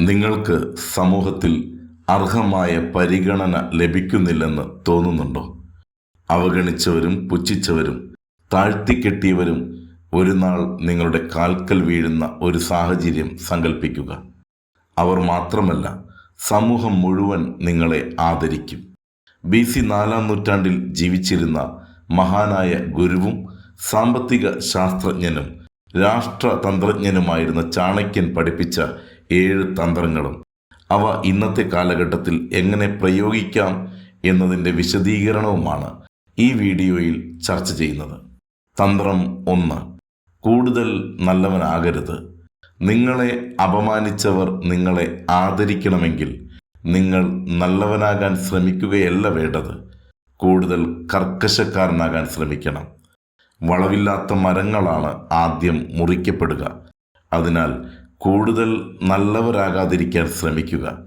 നിങ്ങൾക്ക് സമൂഹത്തിൽ അർഹമായ പരിഗണന ലഭിക്കുന്നില്ലെന്ന് തോന്നുന്നുണ്ടോ? അവഗണിച്ചവരും പുച്ഛിച്ചവരും താഴ്ത്തിക്കെട്ടിയവരും ഒരു നാൾ നിങ്ങളുടെ കാൽക്കൽ വീഴുന്ന ഒരു സാഹചര്യം സങ്കല്പിക്കുക അവർ മാത്രമല്ല സമൂഹം മുഴുവൻ നിങ്ങളെ ആദരിക്കും. ബി സി നാലാം നൂറ്റാണ്ടിൽ ജീവിച്ചിരുന്ന മഹാനായ ഗുരുവും സാമ്പത്തിക ശാസ്ത്രജ്ഞനും രാഷ്ട്രതന്ത്രജ്ഞനുമായിരുന്ന ചാണക്യൻ പഠിപ്പിച്ച ഏഴ് തന്ത്രങ്ങളും. അവ ഇന്നത്തെ കാലഘട്ടത്തിൽ എങ്ങനെ പ്രയോഗിക്കാം എന്നതിന്റെ വിശദീകരണവുമാണ് ഈ വീഡിയോയിൽ ചർച്ച ചെയ്യുന്നത്. തന്ത്രം ഒന്ന്. കൂടുതൽ നല്ലവനാകരുത്. നിങ്ങളെ അപമാനിച്ചവർ നിങ്ങളെ ആദരിക്കണമെങ്കിൽ നിങ്ങൾ നല്ലവനാകാൻ ശ്രമിക്കുകയല്ല വേണ്ടത്. കൂടുതൽ കർക്കശക്കാരനാകാൻ ശ്രമിക്കണം. വളവില്ലാത്ത മരങ്ങളാണ് ആദ്യം മുറിക്കപ്പെടുക. അതിനാൽ കൂടുതൽ നല്ലവരാകാതിരിക്കാൻ ശ്രമിക്കുക.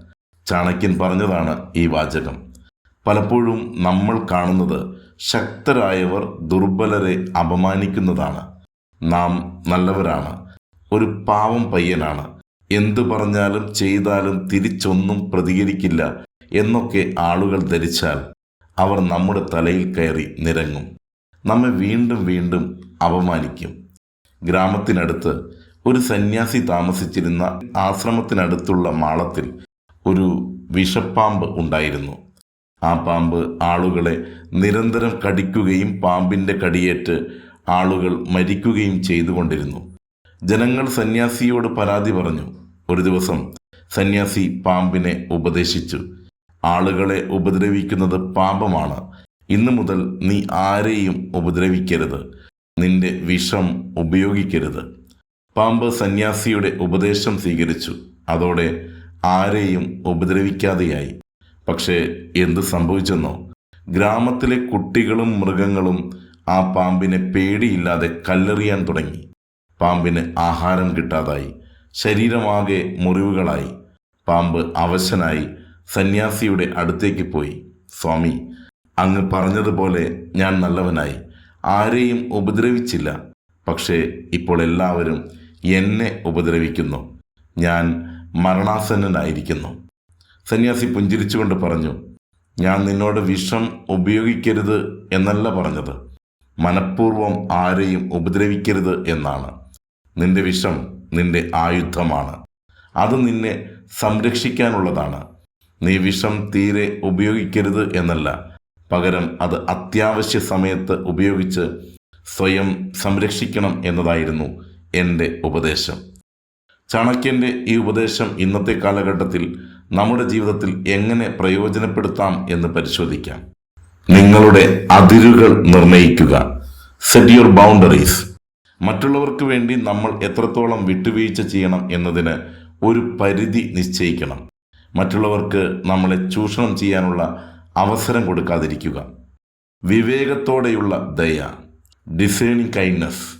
ചാണക്യൻ പറഞ്ഞതാണ് ഈ വാചകം. പലപ്പോഴും നമ്മൾ കാണുന്നത് ശക്തരായവർ ദുർബലരെ അപമാനിക്കുന്നതാണ്. നാം നല്ലവരാണ്. ഒരു പാവം പയ്യനാണ്. എന്തു പറഞ്ഞാലും ചെയ്താലും തിരിച്ചൊന്നും പ്രതികരിക്കില്ല എന്നൊക്കെ ആളുകൾ ധരിച്ചാൽ അവർ നമ്മുടെ തലയിൽ കയറി നിരങ്ങും. നമ്മെ വീണ്ടും വീണ്ടും അപമാനിക്കും. ഗ്രാമത്തിനടുത്ത് ഒരു സന്യാസി താമസിച്ചിരുന്ന ആശ്രമത്തിനടുത്തുള്ള മാളത്തിൽ ഒരു വിഷപ്പാമ്പ് ഉണ്ടായിരുന്നു. ആ പാമ്പ് ആളുകളെ നിരന്തരം കടിക്കുകയും പാമ്പിന്റെ കടിയേറ്റ് ആളുകൾ മരിക്കുകയും ചെയ്തുകൊണ്ടിരുന്നു. ജനങ്ങൾ സന്യാസിയോട് പരാതി പറഞ്ഞു. ഒരു ദിവസം സന്യാസി പാമ്പിനെ ഉപദേശിച്ചു. ആളുകളെ ഉപദ്രവിക്കുന്നത് പാപമാണ് ഇന്നു മുതൽ നീ ആരെയും ഉപദ്രവിക്കരുത്. നിന്റെ വിഷം ഉപയോഗിക്കരുത്. പാമ്പ് സന്യാസിയുടെ ഉപദേശം സ്വീകരിച്ചു. അതോടെ ആരെയും ഉപദ്രവിക്കാതെയായി. പക്ഷേ എന്ത് സംഭവിച്ചെന്നോ? ഗ്രാമത്തിലെ കുട്ടികളും മൃഗങ്ങളും ആ പാമ്പിനെ പേടിയില്ലാതെ കല്ലെറിയാൻ തുടങ്ങി. പാമ്പിന് ആഹാരം കിട്ടാതായി. ശരീരമാകെ മുറിവുകളായി. പാമ്പ് അവശനായി സന്യാസിയുടെ അടുത്തേക്ക് പോയി. സ്വാമി അങ്ങ് പറഞ്ഞതുപോലെ ഞാൻ നല്ലവനായി. ആരെയും ഉപദ്രവിച്ചില്ല. പക്ഷേ ഇപ്പോൾ എല്ലാവരും എന്നെ ഉപദ്രവിക്കുന്നു. ഞാൻ മരണാസന്നനായിരിക്കുന്നു. സന്യാസി പുഞ്ചിരിച്ചുകൊണ്ട് പറഞ്ഞു ഞാൻ നിന്നോട് വിഷം ഉപയോഗിക്കരുത് എന്നല്ല പറഞ്ഞത്. മനഃപൂർവം ആരെയും ഉപദ്രവിക്കരുത് എന്നാണ്. നിന്റെ വിഷം നിന്റെ ആയുധമാണ്. അത് നിന്നെ സംരക്ഷിക്കാനുള്ളതാണ്. നീ വിഷം തീരെ ഉപയോഗിക്കരുത് എന്നല്ല. പകരം അത് അത്യാവശ്യ സമയത്ത് ഉപയോഗിച്ച് സ്വയം സംരക്ഷിക്കണം എന്നതായിരുന്നു എന്റെ ഉപദേശം. ചാണക്യന്റെ ഈ ഉപദേശം ഇന്നത്തെ കാലഘട്ടത്തിൽ നമ്മുടെ ജീവിതത്തിൽ എങ്ങനെ പ്രയോജനപ്പെടുത്താം എന്ന് പരിശോധിക്കാം. നിങ്ങളുടെ അതിരുകൾ നിർണയിക്കുക. സെറ്റ് യുവർ ബൗണ്ടറീസ് മറ്റുള്ളവർക്ക് വേണ്ടി നമ്മൾ എത്രത്തോളം വിട്ടുവീഴ്ച ചെയ്യണം എന്നതിന് ഒരു പരിധി നിശ്ചയിക്കണം. മറ്റുള്ളവർക്ക് നമ്മളെ ചൂഷണം ചെയ്യാനുള്ള അവസരം കൊടുക്കാതിരിക്കുക. വിവേകത്തോടെയുള്ള ദയ. ഡിസേണിങ് കൈൻഡ്നസ്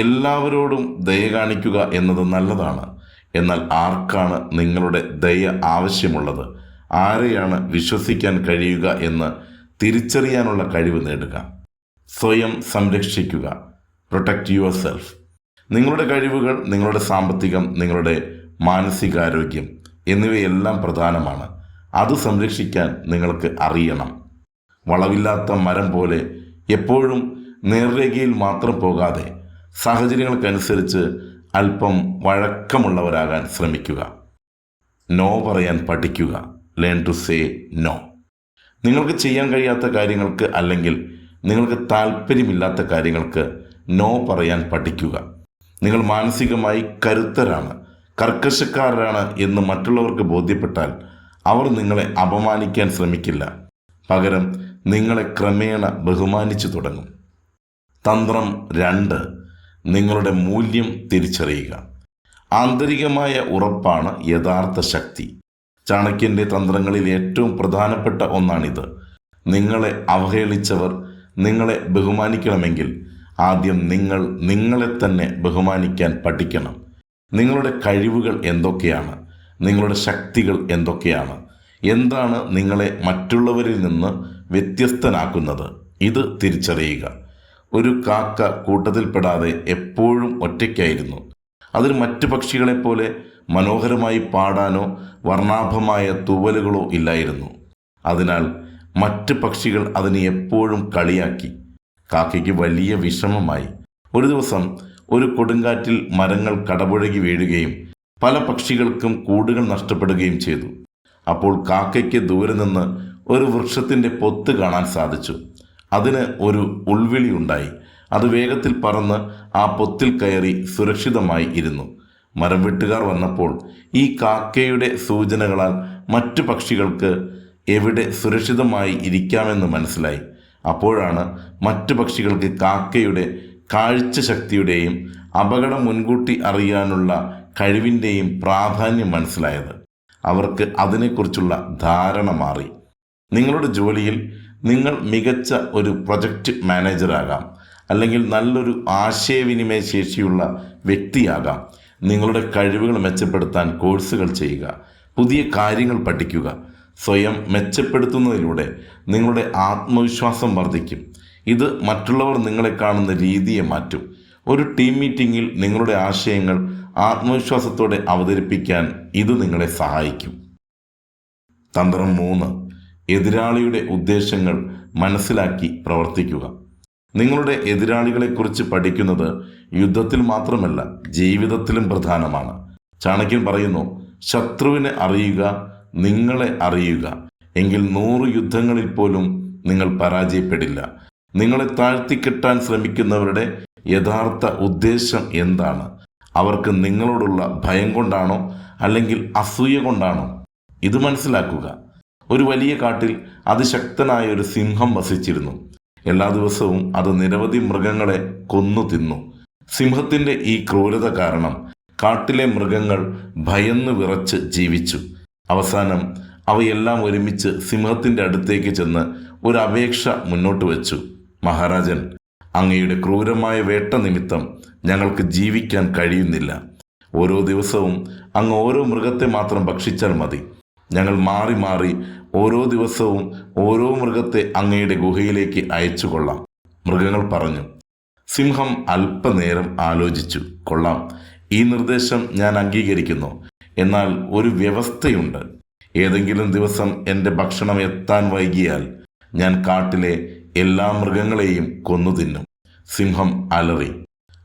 എല്ലാവരോടും ദയ കാണിക്കുക എന്നത് നല്ലതാണ്. എന്നാൽ ആർക്കാണ് നിങ്ങളുടെ ദയ ആവശ്യമുള്ളത്? ആരെയാണ് വിശ്വസിക്കാൻ കഴിയുക എന്ന് തിരിച്ചറിയാനുള്ള കഴിവ് നേടുക. സ്വയം സംരക്ഷിക്കുക. പ്രൊട്ടക്റ്റ് യുവർ സെൽഫ് നിങ്ങളുടെ കഴിവുകൾ നിങ്ങളുടെ സാമ്പത്തികം നിങ്ങളുടെ മാനസികാരോഗ്യം എന്നിവയെല്ലാം പ്രധാനമാണ്. അത് സംരക്ഷിക്കാൻ നിങ്ങൾക്ക് അറിയണം. വളവില്ലാത്ത മരം പോലെ എപ്പോഴും നേർരേഖയിൽ മാത്രം പോകാതെ സാഹചര്യങ്ങൾക്കനുസരിച്ച് അല്പം വഴക്കമുള്ളവരാകാൻ ശ്രമിക്കുക. നോ പറയാൻ പഠിക്കുക. Learn to say no. നിങ്ങൾക്ക് ചെയ്യാൻ കഴിയാത്ത കാര്യങ്ങൾക്ക് അല്ലെങ്കിൽ നിങ്ങൾക്ക് താല്പര്യമില്ലാത്ത കാര്യങ്ങൾക്ക് നോ പറയാൻ പഠിക്കുക. നിങ്ങൾ മാനസികമായി കരുത്തരാണ് കർക്കശക്കാരാണ് എന്ന് മറ്റുള്ളവർക്ക് ബോധ്യപ്പെട്ടാൽ അവർ നിങ്ങളെ അപമാനിക്കാൻ ശ്രമിക്കില്ല. പകരം നിങ്ങളെ ക്രമേണ ബഹുമാനിച്ചു തുടങ്ങും. തന്ത്രം രണ്ട്. നിങ്ങളുടെ മൂല്യം തിരിച്ചറിയുക. ആന്തരികമായ ഉറപ്പാണ് യഥാർത്ഥ ശക്തി. ചാണക്യന്റെ തന്ത്രങ്ങളിൽ ഏറ്റവും പ്രധാനപ്പെട്ട ഒന്നാണിത്. നിങ്ങളെ അവഹേളിച്ചവർ നിങ്ങളെ ബഹുമാനിക്കണമെങ്കിൽ ആദ്യം നിങ്ങൾ നിങ്ങളെ തന്നെ ബഹുമാനിക്കാൻ പഠിക്കണം. നിങ്ങളുടെ കഴിവുകൾ എന്തൊക്കെയാണ്? നിങ്ങളുടെ ശക്തികൾ എന്തൊക്കെയാണ്? എന്താണ് നിങ്ങളെ മറ്റുള്ളവരിൽ നിന്ന് വ്യത്യസ്തനാക്കുന്നത്? ഇത് തിരിച്ചറിയുക. ഒരു കാക്ക കൂട്ടത്തിൽപ്പെടാതെ എപ്പോഴും ഒറ്റയ്ക്കായിരുന്നു. അതിന് മറ്റു പക്ഷികളെപ്പോലെ മനോഹരമായി പാടാനോ വർണാഭമായ തൂവലുകളോ ഇല്ലായിരുന്നു. അതിനാൽ മറ്റ് പക്ഷികൾ അതിനെ എപ്പോഴും കളിയാക്കി. കാക്കയ്ക്ക് വലിയ വിഷമമായി. ഒരു ദിവസം ഒരു കൊടുങ്കാറ്റിൽ മരങ്ങൾ കടപുഴകി വീഴുകയും പല പക്ഷികൾക്കും കൂടുകൾ നഷ്ടപ്പെടുകയും ചെയ്തു. അപ്പോൾ കാക്കയ്ക്ക് ദൂരെ നിന്ന് ഒരു വൃക്ഷത്തിന്റെ പൊത്ത് കാണാൻ സാധിച്ചു. അതിന് ഒരു ഉൾവിളി ഉണ്ടായി. അത് വേഗത്തിൽ പറന്ന് ആ പൊത്തിൽ കയറി സുരക്ഷിതമായി ഇരുന്നു. മരം വെട്ടുകാർ വന്നപ്പോൾ ഈ കാക്കയുടെ സൂചനകളാൽ മറ്റു പക്ഷികൾക്ക് എവിടെ സുരക്ഷിതമായി ഇരിക്കാമെന്ന് മനസ്സിലായി. അപ്പോഴാണ് മറ്റു പക്ഷികൾക്ക് കാക്കയുടെ കാഴ്ച ശക്തിയുടെയും അപകടം മുൻകൂട്ടി അറിയാനുള്ള കഴിവിന്റെയും പ്രാധാന്യം മനസ്സിലായത്. അവർക്ക് അതിനെക്കുറിച്ചുള്ള ധാരണ മാറി. നിങ്ങളുടെ ജോലിയിൽ നിങ്ങൾ മികച്ച ഒരു പ്രൊജക്റ്റ് മാനേജറാകാം അല്ലെങ്കിൽ നല്ലൊരു ആശയവിനിമയ ശേഷിയുള്ള വ്യക്തിയാകാം. നിങ്ങളുടെ കഴിവുകൾ മെച്ചപ്പെടുത്താൻ കോഴ്സുകൾ ചെയ്യുക. പുതിയ കാര്യങ്ങൾ പഠിക്കുക. സ്വയം മെച്ചപ്പെടുത്തുന്നതിലൂടെ നിങ്ങളുടെ ആത്മവിശ്വാസം വർദ്ധിക്കും. ഇത് മറ്റുള്ളവർ നിങ്ങളെ കാണുന്ന രീതിയെ മാറ്റും. ഒരു ടീം മീറ്റിംഗിൽ നിങ്ങളുടെ ആശയങ്ങൾ ആത്മവിശ്വാസത്തോടെ അവതരിപ്പിക്കാൻ ഇത് നിങ്ങളെ സഹായിക്കും. തന്ത്രം മൂന്ന്. എതിരാളിയുടെ ഉദ്ദേശങ്ങൾ മനസ്സിലാക്കി പ്രവർത്തിക്കുക. നിങ്ങളുടെ എതിരാളികളെക്കുറിച്ച് പഠിക്കുന്നത് യുദ്ധത്തിൽ മാത്രമല്ല ജീവിതത്തിലും പ്രധാനമാണ്. ചാണക്യൻ പറയുന്നു ശത്രുവിനെ അറിയുക നിങ്ങളെ അറിയുക. എങ്കിൽ നൂറ് യുദ്ധങ്ങളിൽ പോലും നിങ്ങൾ പരാജയപ്പെടില്ല. നിങ്ങളെ താഴ്ത്തിക്കെട്ടാൻ ശ്രമിക്കുന്നവരുടെ യഥാർത്ഥ ഉദ്ദേശം എന്താണ്? അവർക്ക് നിങ്ങളോടുള്ള ഭയം കൊണ്ടാണോ അല്ലെങ്കിൽ അസൂയ കൊണ്ടാണോ? ഇത് മനസ്സിലാക്കുക. ഒരു വലിയ കാട്ടിൽ അതിശക്തനായ ഒരു സിംഹം വസിച്ചിരുന്നു. എല്ലാ ദിവസവും അത് നിരവധി മൃഗങ്ങളെ കൊന്നു തിന്നു. സിംഹത്തിന്റെ ഈ ക്രൂരത കാരണം കാട്ടിലെ മൃഗങ്ങൾ ഭയന്നു വിറച്ച് ജീവിച്ചു. അവസാനം അവയെല്ലാം ഒരുമിച്ച് സിംഹത്തിന്റെ അടുത്തേക്ക് ചെന്ന് ഒരു അപേക്ഷ മുന്നോട്ട് വെച്ചു. മഹാരാജൻ അങ്ങയുടെ ക്രൂരമായ വേട്ട നിമിത്തം ഞങ്ങൾക്ക് ജീവിക്കാൻ കഴിയുന്നില്ല. ഓരോ ദിവസവും അങ്ങ് ഓരോ മൃഗത്തെ മാത്രം ഭക്ഷിച്ചാൽ മതി. ഞങ്ങൾ മാറി മാറി ഓരോ ദിവസവും ഓരോ മൃഗത്തെ അങ്ങയുടെ ഗുഹയിലേക്ക് അയച്ചു കൊള്ളാം മൃഗങ്ങൾ പറഞ്ഞു സിംഹം അല്പനേരം ആലോചിച്ചു കൊള്ളാം ഈ നിർദ്ദേശം ഞാൻ അംഗീകരിക്കുന്നു. എന്നാൽ ഒരു വ്യവസ്ഥയുണ്ട്. ഏതെങ്കിലും ദിവസം എന്റെ ഭക്ഷണം എത്താൻ വൈകിയാൽ ഞാൻ കാട്ടിലെ എല്ലാ മൃഗങ്ങളെയും കൊന്നു തിന്നും സിംഹം അലറി.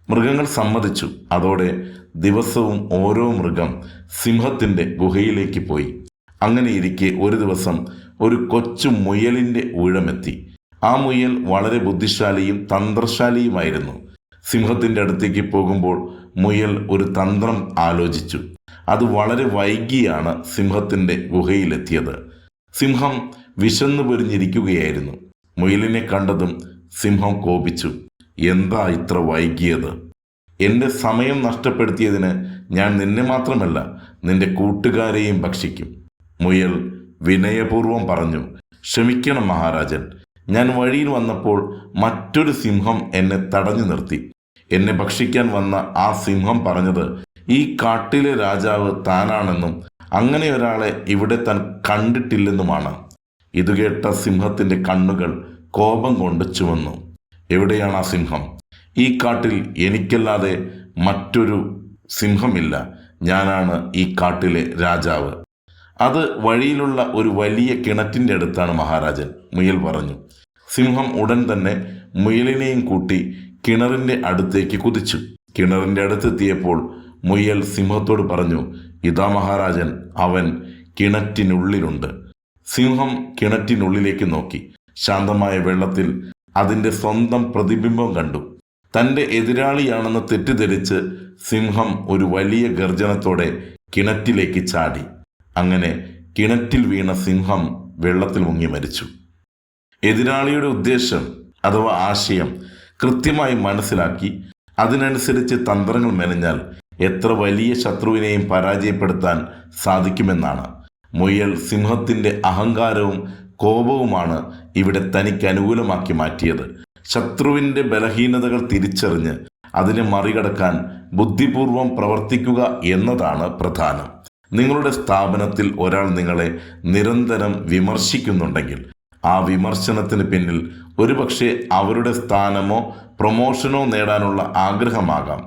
മൃഗങ്ങൾ സമ്മതിച്ചു. അതോടെ ദിവസവും ഓരോ മൃഗം സിംഹത്തിന്റെ ഗുഹയിലേക്ക് പോയി. അങ്ങനെ ഇരിക്കെ ഒരു ദിവസം ഒരു കൊച്ചു മുയലിന്റെ ഊഴമെത്തി. ആ മുയൽ വളരെ ബുദ്ധിശാലിയും തന്ത്രശാലിയുമായിരുന്നു. സിംഹത്തിന്റെ അടുത്തേക്ക് പോകുമ്പോൾ മുയൽ ഒരു തന്ത്രം ആലോചിച്ചു. അത് വളരെ വൈകിയാണ് സിംഹത്തിന്റെ ഗുഹയിലെത്തിയത്. സിംഹം വിശന്നു പൊരിഞ്ഞിരിക്കുകയായിരുന്നു. മുയലിനെ കണ്ടതും സിംഹം കോപിച്ചു. എന്താ ഇത്ര വൈകിയത്? എന്റെ സമയം നഷ്ടപ്പെടുത്തിയതിന് ഞാൻ നിന്നെ മാത്രമല്ല നിന്റെ കൂട്ടുകാരെയും ഭക്ഷിക്കും. മുയൽ വിനയപൂർവം പറഞ്ഞു ക്ഷമിക്കണം മഹാരാജൻ. ഞാൻ വഴിയിൽ വന്നപ്പോൾ മറ്റൊരു സിംഹം എന്നെ തടഞ്ഞു നിർത്തി. എന്നെ ഭക്ഷിക്കാൻ വന്ന ആ സിംഹം പറഞ്ഞത് ഈ കാട്ടിലെ രാജാവ് താനാണെന്നും അങ്ങനെ ഒരാളെ ഇവിടെ താൻ കണ്ടിട്ടില്ലെന്നുമാണ് ഇത് കേട്ട സിംഹത്തിന്റെ കണ്ണുകൾ കോപം കൊണ്ട് ചുവന്നു. എവിടെയാണ് ആ സിംഹം? ഈ കാട്ടിൽ എനിക്കല്ലാതെ മറ്റൊരു സിംഹമില്ല. ഞാനാണ് ഈ കാട്ടിലെ രാജാവ്. അത് വഴിയിലുള്ള ഒരു വലിയ കിണറ്റിന്റെ അടുത്താണ് മഹാരാജൻ. മുയൽ പറഞ്ഞു സിംഹം ഉടൻ തന്നെ മുയലിനെയും കൂട്ടി കിണറിന്റെ അടുത്തേക്ക് കുതിച്ചു. കിണറിന്റെ അടുത്തെത്തിയപ്പോൾ മുയൽ സിംഹത്തോട് പറഞ്ഞു ഇതാ മഹാരാജൻ അവൻ കിണറ്റിനുള്ളിലുണ്ട്. സിംഹം കിണറ്റിനുള്ളിലേക്ക് നോക്കി. ശാന്തമായ വെള്ളത്തിൽ അതിന്റെ സ്വന്തം പ്രതിബിംബം കണ്ടു. തന്റെ എതിരാളിയാണെന്ന് തെറ്റിദ്ധരിച്ച് സിംഹം ഒരു വലിയ ഗർജനത്തോടെ കിണറ്റിലേക്ക് ചാടി. അങ്ങനെ കിണറ്റിൽ വീണ സിംഹം വെള്ളത്തിൽ മുങ്ങി മരിച്ചു. എതിരാളിയുടെ ഉദ്ദേശം അഥവാ ആശയം കൃത്യമായി മനസ്സിലാക്കി അതിനനുസരിച്ച് തന്ത്രങ്ങൾ മെനഞ്ഞാൽ എത്ര വലിയ ശത്രുവിനെയും പരാജയപ്പെടുത്താൻ സാധിക്കുമെന്നാണ്. മുയൽ സിംഹത്തിന്റെ അഹങ്കാരവും കോപവുമാണ് ഇവിടെ തനിക്ക് അനുകൂലമാക്കി മാറ്റിയത്. ശത്രുവിന്റെ ബലഹീനതകൾ തിരിച്ചറിഞ്ഞ് അതിനെ മറികടക്കാൻ ബുദ്ധിപൂർവം പ്രവർത്തിക്കുക എന്നതാണ് പ്രധാനം. നിങ്ങളുടെ സ്ഥാപനത്തിൽ ഒരാൾ നിങ്ങളെ നിരന്തരം വിമർശിക്കുന്നുണ്ടെങ്കിൽ ആ വിമർശനത്തിന് പിന്നിൽ ഒരുപക്ഷെ അവരുടെ സ്ഥാനമോ പ്രൊമോഷനോ നേടാനുള്ള ആഗ്രഹമാകാം.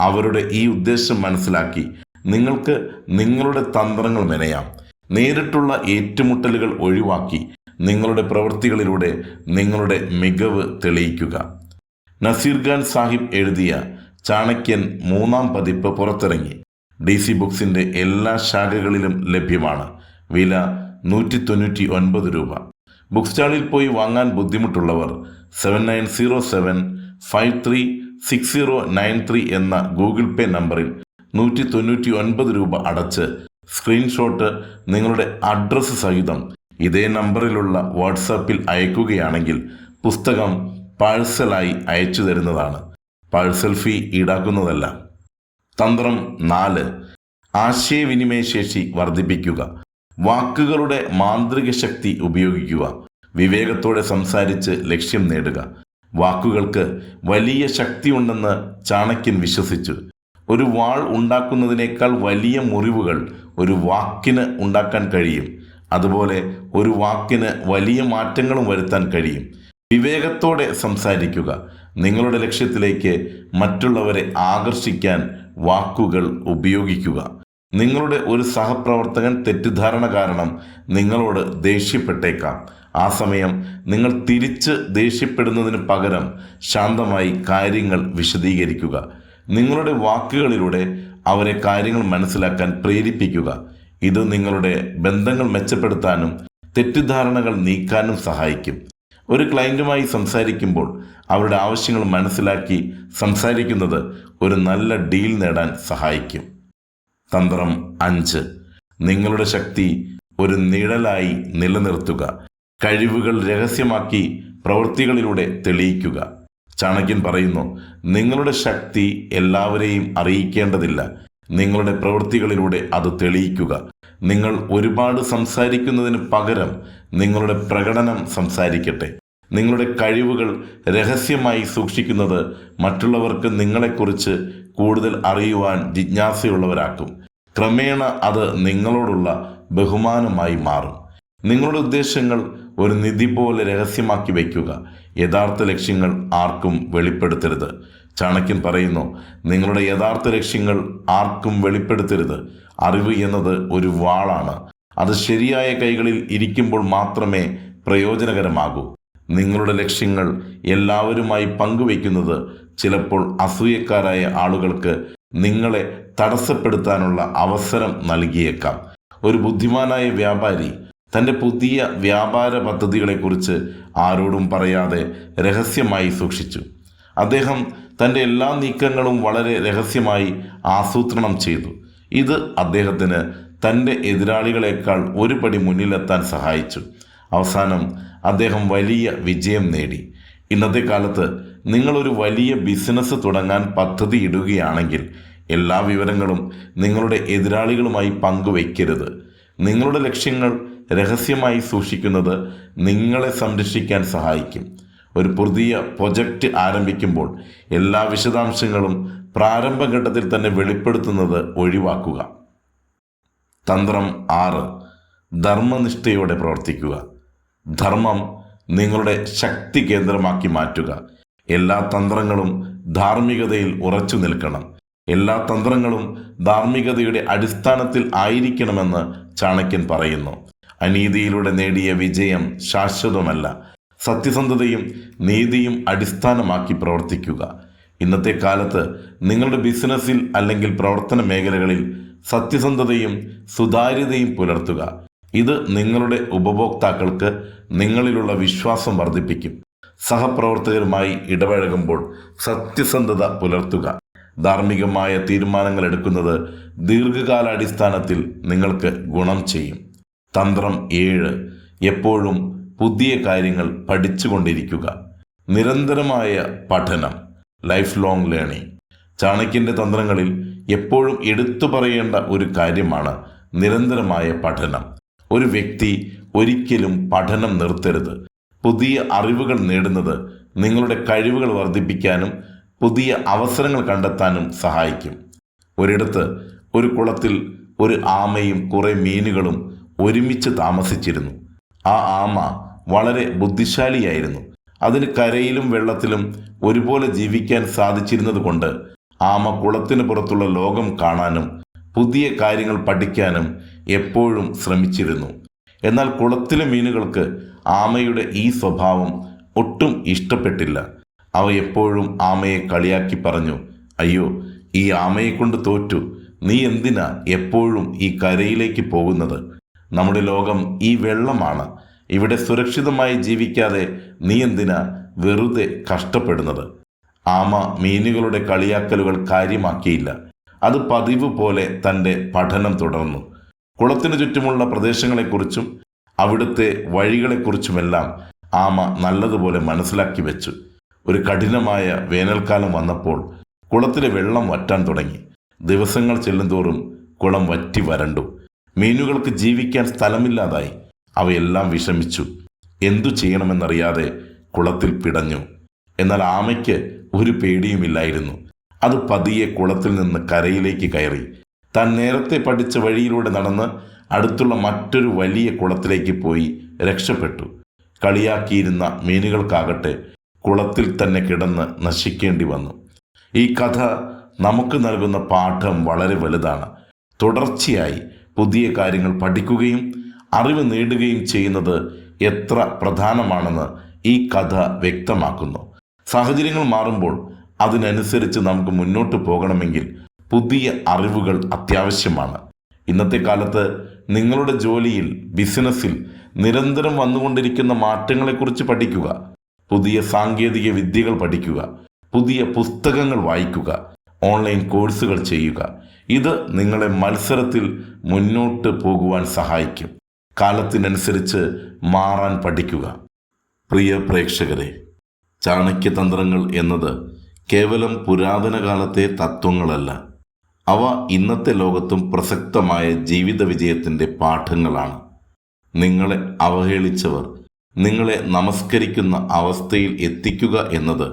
അവരുടെ ഈ ഉദ്ദേശം മനസ്സിലാക്കി നിങ്ങൾക്ക് നിങ്ങളുടെ തന്ത്രങ്ങൾ മെനയാം. നേരിട്ടുള്ള ഏറ്റുമുട്ടലുകൾ ഒഴിവാക്കി നിങ്ങളുടെ പ്രവൃത്തികളിലൂടെ നിങ്ങളുടെ മികവ് തെളിയിക്കുക. നസീർ ഖാൻ സാഹിബ് എഴുതിയ ചാണക്യൻ മൂന്നാം പതിപ്പ് പുറത്തിറങ്ങി. ഡി സി ബുക്സിന്റെ എല്ലാ ശാഖകളിലും ലഭ്യമാണ്. വില നൂറ്റി തൊണ്ണൂറ്റി ഒൻപത് രൂപ. ബുക്ക് സ്റ്റാളിൽ പോയി വാങ്ങാൻ ബുദ്ധിമുട്ടുള്ളവർ seven nine zero seven five three six zero nine three എന്ന ഗൂഗിൾ പേ നമ്പറിൽ നൂറ്റി തൊണ്ണൂറ്റി ഒൻപത് രൂപ അടച്ച് സ്ക്രീൻഷോട്ട് നിങ്ങളുടെ അഡ്രസ്സ് സഹിതം ഇതേ നമ്പറിലുള്ള വാട്സാപ്പിൽ അയക്കുകയാണെങ്കിൽ പുസ്തകം പാഴ്സലായി അയച്ചു തരുന്നതാണ്. പാഴ്സൽ ഫീ ഈടാക്കുന്നതല്ല. തന്ത്രം നാല്. ആശയവിനിമയ ശേഷി വർദ്ധിപ്പിക്കുക. വാക്കുകളുടെ മാന്ത്രിക ശക്തി ഉപയോഗിക്കുക. വിവേകത്തോടെ സംസാരിച്ച് ലക്ഷ്യം നേടുക. വാക്കുകൾക്ക് വലിയ ശക്തിയുണ്ടെന്ന് ചാണക്യൻ വിശ്വസിച്ചു. ഒരു വാൾ ഉണ്ടാക്കുന്നതിനേക്കാൾ വലിയ മുറിവുകൾ ഒരു വാക്കിന് ഉണ്ടാക്കാൻ കഴിയും. അതുപോലെ ഒരു വാക്കിന് വലിയ മാറ്റങ്ങളും വരുത്താൻ കഴിയും. വിവേകത്തോടെ സംസാരിക്കുക. നിങ്ങളുടെ ലക്ഷ്യത്തിലേക്ക് മറ്റുള്ളവരെ ആകർഷിക്കാൻ വാക്കുകൾ ഉപയോഗിക്കുക. നിങ്ങളുടെ ഒരു സഹപ്രവർത്തകൻ തെറ്റിദ്ധാരണ കാരണം നിങ്ങളോട് ദേഷ്യപ്പെട്ടേക്കാം. ആ സമയം നിങ്ങൾ തിരിച്ച് ദേഷ്യപ്പെടുന്നതിന് പകരം ശാന്തമായി കാര്യങ്ങൾ വിശദീകരിക്കുക. നിങ്ങളുടെ വാക്കുകളിലൂടെ അവരെ കാര്യങ്ങൾ മനസ്സിലാക്കാൻ പ്രേരിപ്പിക്കുക. ഇത് നിങ്ങളുടെ ബന്ധങ്ങൾ മെച്ചപ്പെടുത്താനും തെറ്റിദ്ധാരണകൾ നീക്കാനും സഹായിക്കും. ഒരു ക്ലയന്റുമായി സംസാരിക്കുമ്പോൾ അവരുടെ ആവശ്യങ്ങൾ മനസ്സിലാക്കി സംസാരിക്കുന്നത് ഒരു നല്ല ഡീൽ നേടാൻ സഹായിക്കും. തന്ത്രം അഞ്ച്. നിങ്ങളുടെ ശക്തി ഒരു നിഴലായി നിലനിർത്തുക. കഴിവുകൾ രഹസ്യമാക്കി പ്രവൃത്തികളിലൂടെ തെളിയിക്കുക. ചാണക്യൻ പറയുന്നു നിങ്ങളുടെ ശക്തി എല്ലാവരെയും അറിയിക്കേണ്ടതില്ല. നിങ്ങളുടെ പ്രവൃത്തികളിലൂടെ അത് തെളിയിക്കുക. നിങ്ങൾ ഒരുപാട് സംസാരിക്കുന്നതിന് പകരം നിങ്ങളുടെ പ്രകടനം സംസാരിക്കട്ടെ. നിങ്ങളുടെ കഴിവുകൾ രഹസ്യമായി സൂക്ഷിക്കുന്നത് മറ്റുള്ളവർക്ക് നിങ്ങളെക്കുറിച്ച് കൂടുതൽ അറിയുവാൻ ജിജ്ഞാസയുള്ളവരാക്കും. ക്രമേണ അത് നിങ്ങളോടുള്ള ബഹുമാനമായി മാറും. നിങ്ങളുടെ ഉദ്ദേശങ്ങൾ ഒരു നിധി പോലെ രഹസ്യമാക്കി വയ്ക്കുക. യഥാർത്ഥ ലക്ഷ്യങ്ങൾ ആർക്കും വെളിപ്പെടുത്തരുത്. ചാണക്യൻ പറയുന്നു നിങ്ങളുടെ യഥാർത്ഥ ലക്ഷ്യങ്ങൾ ആർക്കും വെളിപ്പെടുത്തരുത്. അറിവ് എന്നത് ഒരു വാളാണ്. അത് ശരിയായ കൈകളിൽ ഇരിക്കുമ്പോൾ മാത്രമേ പ്രയോജനകരമാകൂ. നിങ്ങളുടെ ലക്ഷ്യങ്ങൾ എല്ലാവരുമായി പങ്കുവയ്ക്കുന്നത് ചിലപ്പോൾ അസൂയക്കാരായ ആളുകൾക്ക് നിങ്ങളെ തടസ്സപ്പെടുത്താനുള്ള അവസരം നൽകിയേക്കാം. ഒരു ബുദ്ധിമാനായ വ്യാപാരി തന്റെ പുതിയ വ്യാപാര പദ്ധതികളെക്കുറിച്ച് ആരോടും പറയാതെ രഹസ്യമായി സൂക്ഷിച്ചു. അദ്ദേഹം തന്റെ എല്ലാ നീക്കങ്ങളും വളരെ രഹസ്യമായി ആസൂത്രണം ചെയ്തു. ഇത് അദ്ദേഹത്തിന് തന്റെ എതിരാളികളെക്കാൾ ഒരു പടി മുന്നിലെത്താൻ സഹായിച്ചു. അവസാനം അദ്ദേഹം വലിയ വിജയം നേടി. ഇന്നത്തെ കാലത്ത് നിങ്ങളൊരു വലിയ ബിസിനസ് തുടങ്ങാൻ പദ്ധതി ഇടുകയാണെങ്കിൽ എല്ലാ വിവരങ്ങളും നിങ്ങളുടെ എതിരാളികളുമായി പങ്കുവയ്ക്കരുത് നിങ്ങളുടെ ലക്ഷ്യങ്ങൾ രഹസ്യമായി സൂക്ഷിക്കുന്നത് നിങ്ങളെ സംരക്ഷിക്കാൻ സഹായിക്കും. ഒരു പുതിയ പ്രൊജക്റ്റ് ആരംഭിക്കുമ്പോൾ എല്ലാ വിശദാംശങ്ങളും പ്രാരംഭഘട്ടത്തിൽ തന്നെ വെളിപ്പെടുത്തുന്നത് ഒഴിവാക്കുക. തന്ത്രം ആറ്. ധർമ്മനിഷ്ഠയോടെ പ്രവർത്തിക്കുക. ധർമ്മം നിങ്ങളുടെ ശക്തി കേന്ദ്രമാക്കി മാറ്റുക. എല്ലാ തന്ത്രങ്ങളും ധാർമ്മികതയിൽ ഉറച്ചു നിൽക്കണം. എല്ലാ തന്ത്രങ്ങളും ധാർമ്മികതയുടെ അടിസ്ഥാനത്തിൽ ആയിരിക്കണമെന്ന് ചാണക്യൻ പറയുന്നു. അനീതിയിലൂടെ നേടിയ വിജയം ശാശ്വതമല്ല. സത്യസന്ധതയും നീതിയും അടിസ്ഥാനമാക്കി പ്രവർത്തിക്കുക. ഇന്നത്തെ കാലത്ത് നിങ്ങളുടെ ബിസിനസ്സിൽ അല്ലെങ്കിൽ പ്രവർത്തന മേഖലകളിൽ സത്യസന്ധതയും സുതാര്യതയും പുലർത്തുക. ഇത് നിങ്ങളുടെ ഉപഭോക്താക്കൾക്ക് നിങ്ങളിലുള്ള വിശ്വാസം വർദ്ധിപ്പിക്കും. സഹപ്രവർത്തകരുമായി ഇടപഴകുമ്പോൾ സത്യസന്ധത പുലർത്തുക. ധാർമ്മികമായ തീരുമാനങ്ങൾ എടുക്കുന്നത് ദീർഘകാലാടിസ്ഥാനത്തിൽ നിങ്ങൾക്ക് ഗുണം ചെയ്യും. തന്ത്രം ഏഴ്. എപ്പോഴും പുതിയ കാര്യങ്ങൾ പഠിച്ചുകൊണ്ടിരിക്കുക. നിരന്തരമായ പഠനം. ലൈഫ് ലോങ് ലേണിംഗ് ചാണക്യന്റെ തന്ത്രങ്ങളിൽ എപ്പോഴും എടുത്തു പറയേണ്ട ഒരു കാര്യമാണ് നിരന്തരമായ പഠനം. ഒരു വ്യക്തി ഒരിക്കലും പഠനം നിർത്തരുത്. പുതിയ അറിവുകൾ നേടുന്നത് നിങ്ങളുടെ കഴിവുകൾ വർദ്ധിപ്പിക്കാനും പുതിയ അവസരങ്ങൾ കണ്ടെത്താനും സഹായിക്കും. ഒരിടത്ത് ഒരു കുളത്തിൽ ഒരു ആമയും കുറേ മീനുകളും ഒരുമിച്ച് താമസിച്ചിരുന്നു. ആ ആമ വളരെ ബുദ്ധിശാലിയായിരുന്നു. അതിന് കരയിലും വെള്ളത്തിലും ഒരുപോലെ ജീവിക്കാൻ സാധിച്ചിരുന്നത് കൊണ്ട് ആമ കുളത്തിന് പുറത്തുള്ള ലോകം കാണാനും പുതിയ കാര്യങ്ങൾ പഠിക്കാനും എപ്പോഴും ശ്രമിച്ചിരുന്നു. എന്നാൽ കുളത്തിലെ മീനുകൾക്ക് ആമയുടെ ഈ സ്വഭാവം ഒട്ടും ഇഷ്ടപ്പെട്ടില്ല. അവ എപ്പോഴും ആമയെ കളിയാക്കി പറഞ്ഞു അയ്യോ ഈ ആമയെ കൊണ്ട് തോറ്റു. നീ എന്തിനാ എപ്പോഴും ഈ കരയിലേക്ക് പോകുന്നത്? നമ്മുടെ ലോകം ഈ വെള്ളമാണ്. ഇവിടെ സുരക്ഷിതമായി ജീവിക്കാതെ നീ എന്തിനാ വെറുതെ കഷ്ടപ്പെടുന്നത്? ആമ മീനുകളുടെ കളിയാക്കലുകൾ കാര്യമാക്കിയില്ല. അത് പതിവ് പോലെ തന്റെ പഠനം തുടർന്നു. കുളത്തിനു ചുറ്റുമുള്ള പ്രദേശങ്ങളെക്കുറിച്ചും അവിടുത്തെ വഴികളെക്കുറിച്ചുമെല്ലാം ആമ നല്ലതുപോലെ മനസ്സിലാക്കി വെച്ചു. ഒരു കഠിനമായ വേനൽക്കാലം വന്നപ്പോൾ കുളത്തിലെ വെള്ളം വറ്റാൻ തുടങ്ങി. ദിവസങ്ങൾ ചെല്ലുന്തോറും കുളം വറ്റി വരണ്ടു. മീനുകൾക്ക് ജീവിക്കാൻ സ്ഥലമില്ലാതായി. അവയെല്ലാം വിഷമിച്ചു. എന്തു ചെയ്യണമെന്നറിയാതെ കുളത്തിൽ പിടഞ്ഞു. എന്നാൽ ആമയ്ക്ക് ഒരു പേടിയുമില്ലായിരുന്നു. അത് പതിയെ കുളത്തിൽ നിന്ന് കരയിലേക്ക് കയറി. താൻ നേരത്തെ പഠിച്ച വഴിയിലൂടെ നടന്ന് അടുത്തുള്ള മറ്റൊരു വലിയ കുളത്തിലേക്ക് പോയി രക്ഷപ്പെട്ടു. കളിയാക്കിയിരുന്ന മീനുകൾക്കാകട്ടെ കുളത്തിൽ തന്നെ കിടന്ന് നശിക്കേണ്ടി വന്നു. ഈ കഥ നമുക്ക് നൽകുന്ന പാഠം വളരെ വലുതാണ്. തുടർച്ചയായി പുതിയ കാര്യങ്ങൾ പഠിക്കുകയും അറിവ് നേടുകയും ചെയ്യുന്നത് എത്ര പ്രധാനമാണെന്ന് ഈ കഥ വ്യക്തമാക്കുന്നു. സാഹചര്യങ്ങൾ മാറുമ്പോൾ അതിനനുസരിച്ച് നമുക്ക് മുന്നോട്ട് പോകണമെങ്കിൽ പുതിയ അറിവുകൾ അത്യാവശ്യമാണ്. ഇന്നത്തെ കാലത്ത് നിങ്ങളുടെ ജോലിയിൽ ബിസിനസ്സിൽ നിരന്തരം വന്നുകൊണ്ടിരിക്കുന്ന മാറ്റങ്ങളെക്കുറിച്ച് പഠിക്കുക പുതിയ സാങ്കേതിക വിദ്യകൾ പഠിക്കുക പുതിയ പുസ്തകങ്ങൾ വായിക്കുക ഓൺലൈൻ കോഴ്സുകൾ ചെയ്യുക. ഇത് നിങ്ങളെ മത്സരത്തിൽ മുന്നോട്ട് പോകുവാൻ സഹായിക്കും. കാലത്തിനനുസരിച്ച് മാറാൻ പഠിക്കുക. പ്രിയ പ്രേക്ഷകരെ ചാണക്യതന്ത്രങ്ങൾ എന്നത് കേവലം പുരാതന കാലത്തെ തത്വങ്ങളല്ല. അവ ഇന്നത്തെ ലോകത്തും പ്രസക്തമായ ജീവിത വിജയത്തിന്റെ പാഠങ്ങളാണ്. നിങ്ങളെ അവഹേളിച്ചവർ നിങ്ങളെ നമസ്കരിക്കുന്ന അവസ്ഥയിൽ എത്തിക്കുക എന്നത്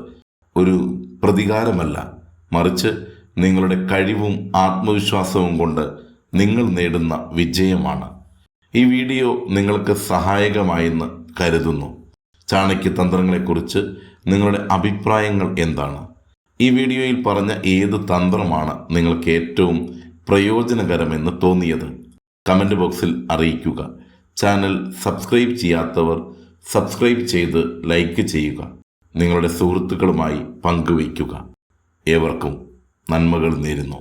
ഒരു പ്രതികാരമല്ല. മറിച്ച് നിങ്ങളുടെ കഴിവും ആത്മവിശ്വാസവും കൊണ്ട് നിങ്ങൾ നേടുന്ന വിജയമാണ്. ഈ വീഡിയോ നിങ്ങൾക്ക് സഹായകമായെന്ന് കരുതുന്നു. ചാണക്യ തന്ത്രങ്ങളെക്കുറിച്ച് നിങ്ങളുടെ അഭിപ്രായങ്ങൾ എന്താണ്? ഈ വീഡിയോയിൽ പറഞ്ഞ ഏത് തന്ത്രമാണ് നിങ്ങൾക്ക് ഏറ്റവും പ്രയോജനകരമെന്ന് തോന്നിയത്? കമന്റ് ബോക്സിൽ അറിയിക്കുക. ചാനൽ സബ്സ്ക്രൈബ് ചെയ്യാത്തവർ സബ്സ്ക്രൈബ് ചെയ്ത് ലൈക്ക് ചെയ്യുക. നിങ്ങളുടെ സുഹൃത്തുക്കളുമായി പങ്കുവയ്ക്കുക. ഏവർക്കും നന്മകൾ നേരുന്നു.